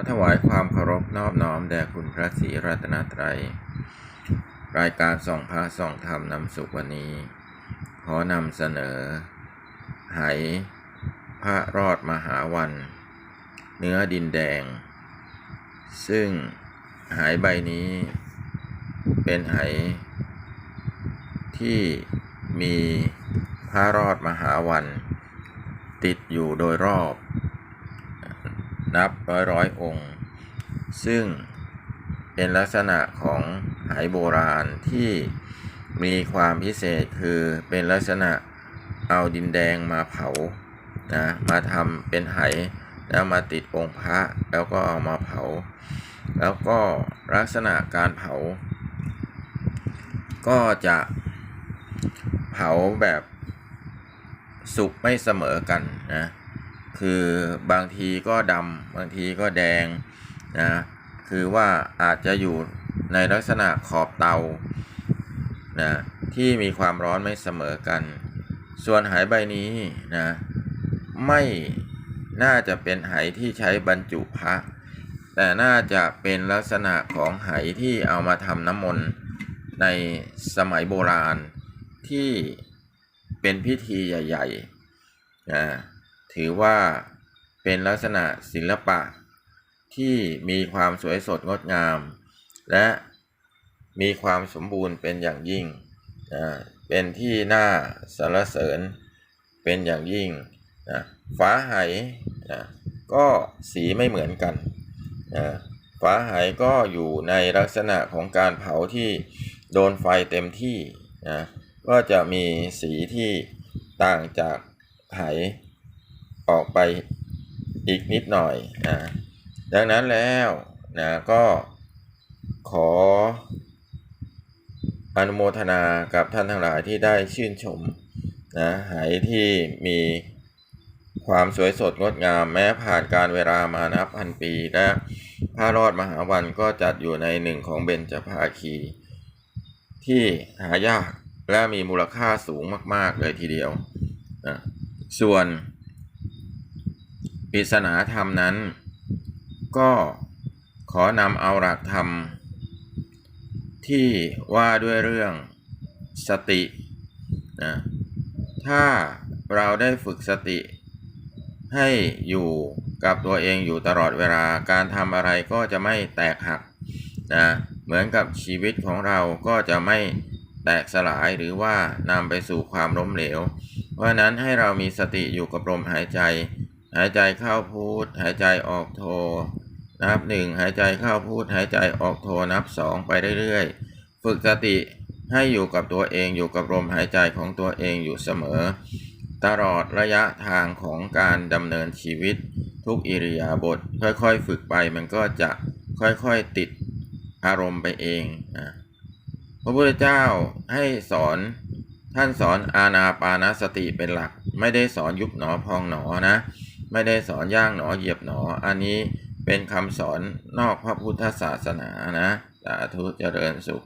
ขอถวายความเคารพนอบน้อมแด่คุณพระศรีรัตนตรัย รายการส่องพระส่องธรรมนำสุขวันนี้ ขอนำเสนอ ไหพระรอดมหาวัน เนื้อดินแดง ซึ่งหายใบนี้เป็นไหที่มีพระรอดมหาวัน ติดอยู่โดยรอบ นับร้อยร้อยองค์ ซึ่งเป็นลักษณะของไหโบราณที่มีความพิเศษคือเป็นลักษณะเอาดินแดงมาเผานะมาทำเป็นไหแล้วมาติดองค์พระแล้วก็เอามาเผา แล้วก็ลักษณะการเผา ก็จะเผาแบบสุกไม่เสมอกันนะ คือบางทีก็ดำบางทีก็แดงนะคือว่าอาจจะอยู่ในลักษณะขอบเตานะที่มีความร้อนไม่เสมอกัน ส่วนไหใบนี้นะไม่น่าจะเป็นไหที่ใช้บรรจุพระ แต่น่าจะเป็นลักษณะของไหที่เอามาทำน้ำมนต์ในสมัยโบราณที่เป็นพิธีใหญ่ๆนะ ถือว่าเป็นลักษณะศิลปะที่มีความสวยสดงดงาม และมีความสมบูรณ์เป็นอย่างยิ่งนะเป็นที่น่าสรรเสริญเป็นอย่างยิ่งนะฝาไหนะก็สีไม่เหมือนกันนะฝาไหก็อยู่ในลักษณะของการเผาที่โดนไฟเต็มที่นะก็จะมีสีที่ต่างจากไห ออกไปอีกนิดหน่อยนะดังนั้นแล้วนะก็ขออนุโมทนากับท่านทั้งหลายที่ได้ชื่นชมนะไหที่มีความสวยสดงดงามแม้ผ่านการเวลามานับพันปีและพระรอดมหาวันก็จัดอยู่ในหนึ่งของเบญจภาคี ที่หายากและมีมูลค่าสูงมาก ๆ เลยทีเดียวนะส่วน ปริศนาธรรมนั้น ก็ขอนำเอาหลักธรรม ที่ว่าด้วยเรื่องสตินะถ้าเราได้ฝึกสติ ให้อยู่กับตัวเองอยู่ตลอดเวลาการทำอะไรก็จะไม่แตกหักนะเหมือนกับชีวิตของเราก็จะไม่แตกสลายหรือว่านำไปสู่ความล้มเหลว เพราะนั้นให้เรามีสติอยู่กับลมหายใจ หายใจเข้าพูด หายใจออกโทนับหนึ่งหายใจเข้าพูด หายใจออกโทนับสองไปเรื่อยๆ ฝึกสติให้อยู่กับตัวเองอยู่กับลมหายใจของตัวเองอยู่เสมอ ตลอดระยะทางของการดำเนินชีวิต ทุกอิริยาบถค่อยๆ ฝึกไปมันก็จะค่อยๆติดอารมณ์ไปเองนะพระพุทธเจ้าให้สอนท่านสอนอาณาปานสติเป็นหลัก ไม่ได้สอนยุบหนอพองหนอนะ ไม่ได้สอนย่างหนอเหยียบหนอ อันนี้เป็นคำสอนนอกพระพุทธศาสนานะสาธุเจริญสุข